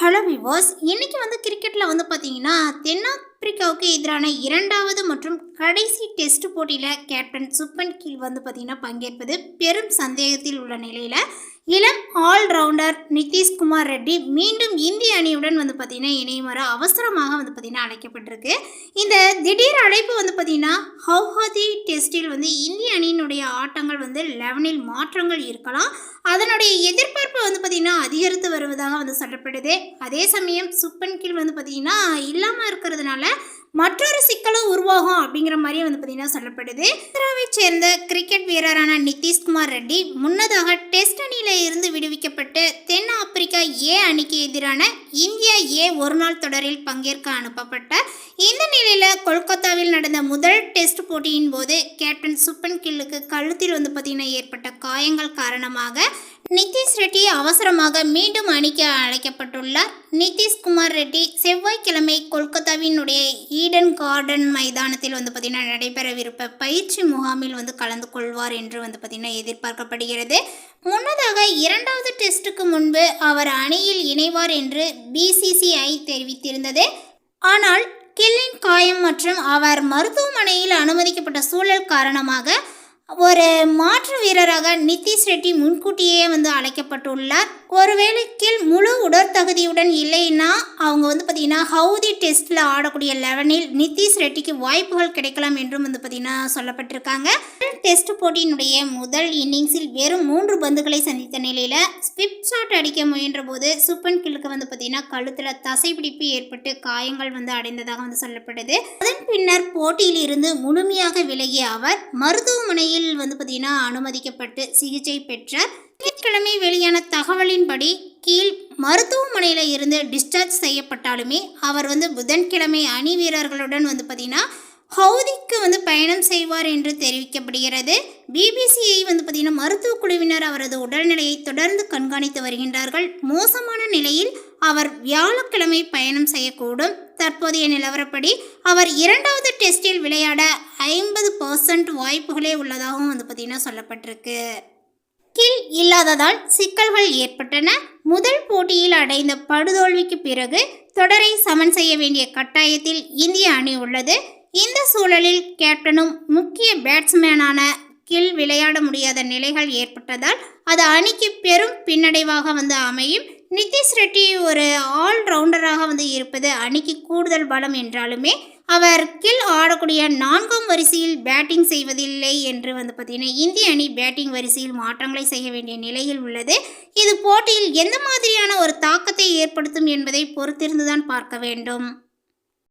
Hello விவாஸ் இன்றைக்கி வந்து கிரிக்கெட்டில் வந்து பார்த்தீங்கன்னா ஆப்பிரிக்காவுக்கு எதிரான இரண்டாவது மற்றும் கடைசி டெஸ்ட் போட்டியில் கேப்டன் சுப்பன் கீழ் வந்து பார்த்தீங்கன்னா பங்கேற்பது பெரும் சந்தேகத்தில் உள்ள நிலையில் இளம் ஆல்ரவுண்டர் நிதிஷ்குமார் ரெட்டி மீண்டும் இந்திய அணியுடன் வந்து பார்த்தீங்கன்னா இணையுமாறு அவசரமாக வந்து பார்த்தீங்கன்னா அழைக்கப்பட்டிருக்கு. இந்த திடீர் அழைப்பு வந்து பார்த்தீங்கன்னா ஹவுஹாதி டெஸ்டில் வந்து இந்திய அணியினுடைய ஆட்டங்கள் வந்து லெவனில் மாற்றங்கள் இருக்கலாம். அதனுடைய எதிர்பார்ப்பு வந்து பார்த்திங்கன்னா அதிகரித்து வருவதாக வந்து சொல்லப்படுது. அதே சமயம் சுப்பன் கீழ் வந்து பார்த்திங்கன்னா இல்லாமல் இருக்கிறதுனால மற்றொரு சிக்கலும் உருவாகும் அப்படிங்கிற மாதிரி வந்து பார்த்திங்கன்னா சொல்லப்படுது. ஆந்திராவை சேர்ந்த கிரிக்கெட் வீரரான நிதிஷ்குமார் ரெட்டி முன்னதாக டெஸ்ட் அணியில் இருந்து விடுவிக்கப்பட்டு தென் ஆப்பிரிக்கா ஏ அணிக்கு எதிரான இந்தியா ஏ ஒரு நாள் தொடரில் பங்கேற்க அனுப்பப்பட்ட இந்த நிலையில் கொல்கத்தாவில் நடந்த முதல் டெஸ்ட் போட்டியின் போது கேப்டன் சுப்பன் கில்லுக்கு கழுத்தில் வந்து பார்த்திங்கன்னா ஏற்பட்ட காயங்கள் காரணமாக நிதிஷ் ரெட்டி அவசரமாக மீண்டும் அணிக்க அழைக்கப்பட்டுள்ளார். நிதிஷ்குமார் ரெட்டி செவ்வாய்க்கிழமை கொல்கத்தாவினுடைய ஈடன் கார்டன் மைதானத்தில் வந்து பார்த்திங்கன்னா நடைபெறவிருப்ப பயிற்சி முகாமில் வந்து கலந்து கொள்வார் என்று வந்து பார்த்திங்கன்னா எதிர்பார்க்கப்படுகிறது. முன்னதாக இரண்டாவது டெஸ்ட்டுக்கு முன்பு அவர் அணியில் இணைவார் என்று பிசிசிஐ தெரிவித்திருந்தது. ஆனால் கில்லின் காயம் மற்றும் அவர் மருத்துவமனையில் அனுமதிக்கப்பட்ட சூழல் காரணமாக ஒரு மாற்று வீரராக நிதிஷ் ரெட்டி முன்கூட்டியே வந்து அழைக்கப்பட்டுள்ளார். ஒருவேளை கீழ் முழு உடற்தகுதியுடன் இல்லைன்னா அவங்க வந்து பார்த்திங்கன்னா ஹவுதி டெஸ்ட்டில் ஆடக்கூடிய லெவனில் நிதிஷ் ரெட்டிக்கு வாய்ப்புகள் கிடைக்கலாம் என்றும் வந்து பார்த்திங்கன்னா சொல்லப்பட்டிருக்காங்க. டெஸ்ட் போட்டியினுடைய முதல் இன்னிங்ஸில் வெறும் மூன்று பந்துகளை சந்தித்த நிலையில் ஸ்பிப் ஷாட் அடிக்க முயன்ற போது சுப்பன் கில்லுக்கு வந்து பார்த்திங்கன்னா கழுத்தில் தசைப்பிடிப்பு ஏற்பட்டு காயங்கள் வந்து அடைந்ததாக வந்து சொல்லப்படுது. அதன் பின்னர் போட்டியில் இருந்து முழுமையாக விலகிய அவர் மருத்துவமனையில் வந்து பார்த்திங்கன்னா அனுமதிக்கப்பட்டு சிகிச்சை பெற்ற திங்கட்கிழமை வெளியான தகவலின்படி கீழ் மருத்துவமனையில் இருந்து டிஸ்சார்ஜ் செய்யப்பட்டாலுமே அவர் வந்து புதன்கிழமை அணி வீரர்களுடன் வந்து பார்த்திங்கன்னா ஹவுதிக்கு வந்து பயணம் செய்வார் என்று தெரிவிக்கப்படுகிறது. பிபிசிஐ வந்து பார்த்திங்கன்னா மருத்துவ குழுவினர் அவரது உடல்நிலையை தொடர்ந்து கண்காணித்து வருகின்றார்கள். மோசமான நிலையில் அவர் வியாழக்கிழமை பயணம் செய்யக்கூடும். தற்போதைய நிலவரப்படி அவர் இரண்டாவது டெஸ்டில் விளையாட ஐம்பது பர்சன்ட் வாய்ப்புகளே உள்ளதாகவும் வந்து பார்த்திங்கன்னா சொல்லப்பட்டிருக்கு. கில் இல்லாததால் சிக்கல்கள் ஏற்பட்டன. முதல் போட்டியில் அடைந்த படுதோல்விக்கு பிறகு தொடரை சமன் செய்ய வேண்டிய கட்டாயத்தில் இந்திய அணி உள்ளது. இந்த சூழலில் கேப்டனும் முக்கிய பேட்ஸ்மேனான கில் விளையாட முடியாத நிலைகள் ஏற்பட்டதால் அது அணிக்கு பெரும் பின்னடைவாக வந்து அமையும். நிதிஷ் ரெட்டி ஒரு ஆல்ரவுண்டராக வந்து இருப்பது அணிக்கு கூடுதல் பலம் என்றாலுமே அவர் கில் ஆடக்கூடிய நான்காம் வரிசையில் பேட்டிங் செய்வதில்லை என்று வந்து பார்த்தீங்கன்னா இந்திய அணி பேட்டிங் வரிசையில் மாற்றங்களை செய்ய வேண்டிய நிலையில் உள்ளது. இது போட்டியில் எந்த மாதிரியான ஒரு தாக்கத்தை ஏற்படுத்தும் என்பதை பொறுத்திருந்துதான் பார்க்க வேண்டும்.